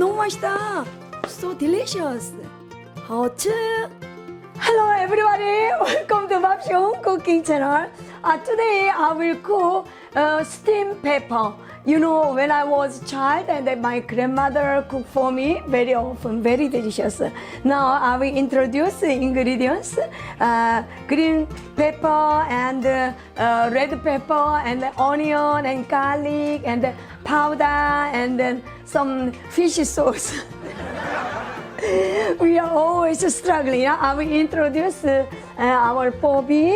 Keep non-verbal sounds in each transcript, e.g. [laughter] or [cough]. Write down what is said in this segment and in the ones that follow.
너무 맛있다. So delicious. hot. Hello everybody. Welcome to Babshon Cooking Channel. Uh, today I will cook uh, steamed pepper. You know, when I was a child and then my grandmother cooked for me very often, very delicious. Now I will introduce the ingredients. Uh, green pepper and uh, uh, red pepper and onion and garlic and powder and then some fish sauce. [laughs] we are always struggling. I will introduce uh, our Bobby. [laughs]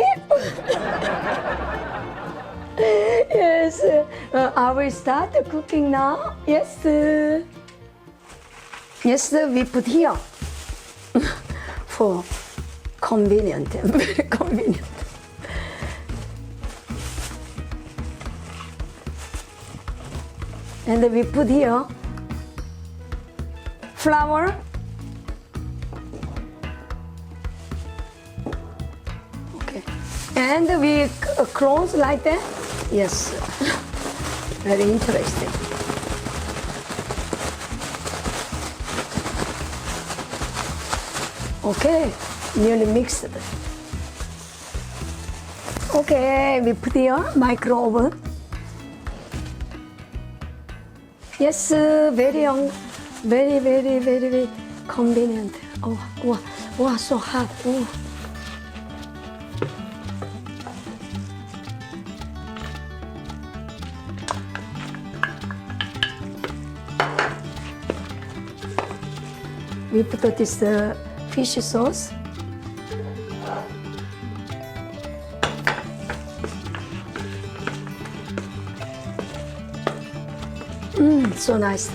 yes, uh, I will start cooking now. Yes, uh, yes, we put here [laughs] for convenient, very convenient. And we put here flour Okay. And we uh, close like that? Yes. Very interesting. Okay, nearly mixed. Okay, we put here micro oven. Yes, uh, very young, very, very, very, very convenient. Oh, wow, wow, so hot. Oh. we put this uh, fish sauce. Mmm, so nice.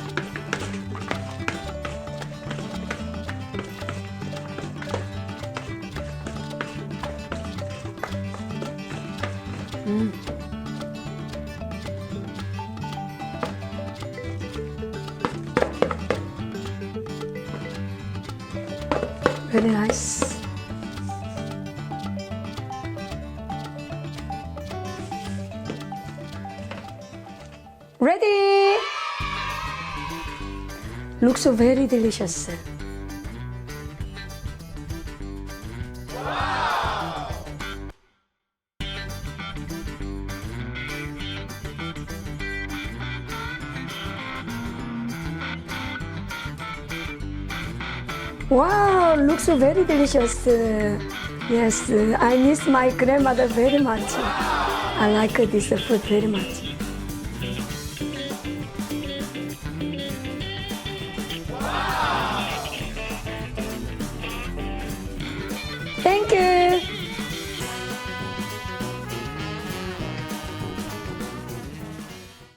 Very nice. Ready? Looks very delicious. Wow, looks very delicious. Uh, yes, uh, I miss my grandmother very much. I like this food very much.